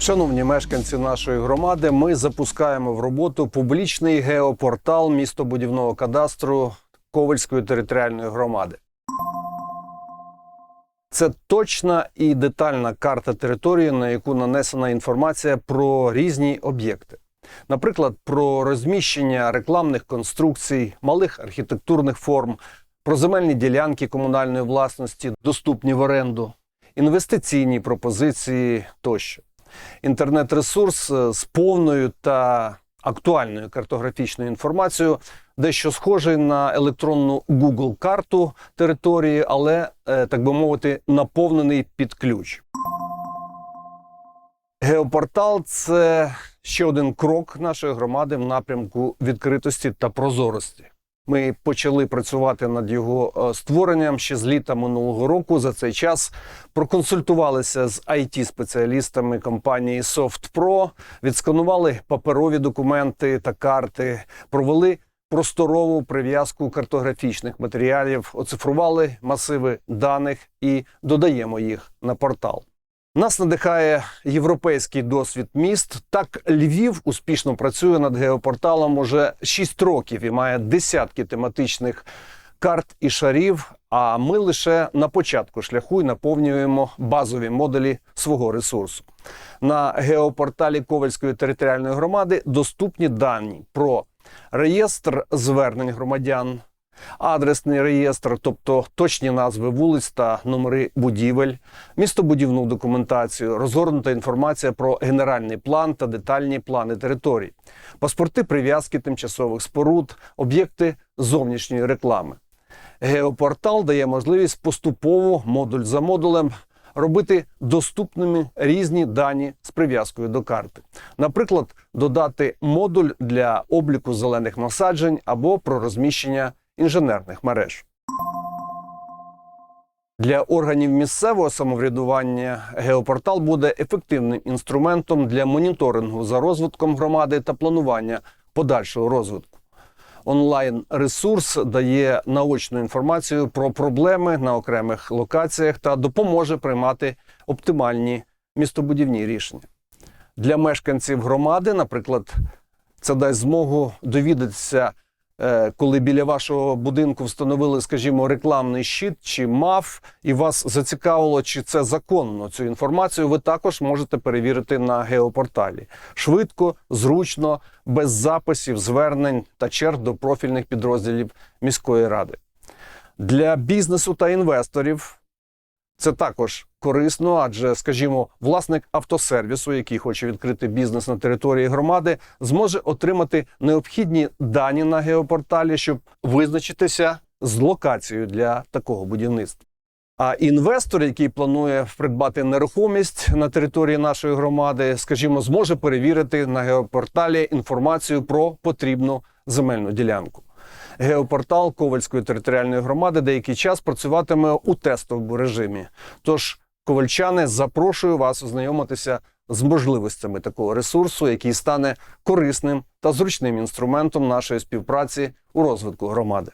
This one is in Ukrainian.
Шановні мешканці нашої громади, ми запускаємо в роботу публічний геопортал містобудівного кадастру Ковальської територіальної громади. Це точна і детальна карта території, на яку нанесена інформація про різні об'єкти. Наприклад, про розміщення рекламних конструкцій, малих архітектурних форм, про земельні ділянки комунальної власності, доступні в оренду, інвестиційні пропозиції тощо. Інтернет-ресурс е, з повною та актуальною картографічною інформацією, дещо схожий на електронну Google карту території, але, е, так би мовити, наповнений під ключ. Геопортал це ще один крок нашої громади в напрямку відкритості та прозорості. Ми почали працювати над його е, створенням ще з літа минулого року. За цей час проконсультувалися з it спеціалістами компанії SoftPro, відсканували паперові документи та карти, провели просторову прив'язку картографічних матеріалів, оцифрували масиви даних і додаємо їх на портал. Нас надихає європейський досвід міст. Так, Львів успішно працює над геопорталом уже 6 років і має десятки тематичних карт і шарів. А ми лише на початку шляху і наповнюємо базові моделі свого ресурсу. На геопорталі Ковальської територіальної громади доступні дані про реєстр звернень громадян, адресний реєстр, тобто точні назви вулиць та номери будівель, містобудівну документацію, розгорнута інформація про генеральний план та детальні плани територій, паспорти прив'язки тимчасових споруд, об'єкти зовнішньої реклами. Геопортал дає можливість поступово, модуль за модулем, робити доступними різні дані з прив'язкою до карти. Наприклад, додати модуль для обліку зелених насаджень або про розміщення інженерних мереж. Для органів місцевого самоврядування геопортал буде ефективним інструментом для моніторингу за розвитком громади та планування подальшого розвитку. Онлайн-ресурс дає наочну інформацію про проблеми на окремих локаціях та допоможе приймати оптимальні містобудівні рішення. Для мешканців громади, наприклад, це дасть змогу довідатися, коли біля вашого будинку встановили, скажімо, рекламний щит чи МАФ, і вас зацікавило, чи це законно цю інформацію, ви також можете перевірити на геопорталі. Швидко, зручно, без записів, звернень та черг до профільних підрозділів міської ради. Для бізнесу та інвесторів це також корисно, адже, скажімо, власник автосервісу, який хоче відкрити бізнес на території громади, зможе отримати необхідні дані на геопорталі, щоб визначитися з локацією для такого будівництва. А інвестор, який планує придбати нерухомість на території нашої громади, скажімо, зможе перевірити на геопорталі інформацію про потрібну земельну ділянку. Геопортал Ковальської територіальної громади деякий час працюватиме у тестовому режимі. Тож, ковальчани, запрошую вас ознайомитися з можливостями такого ресурсу, який стане корисним та зручним інструментом нашої співпраці у розвитку громади.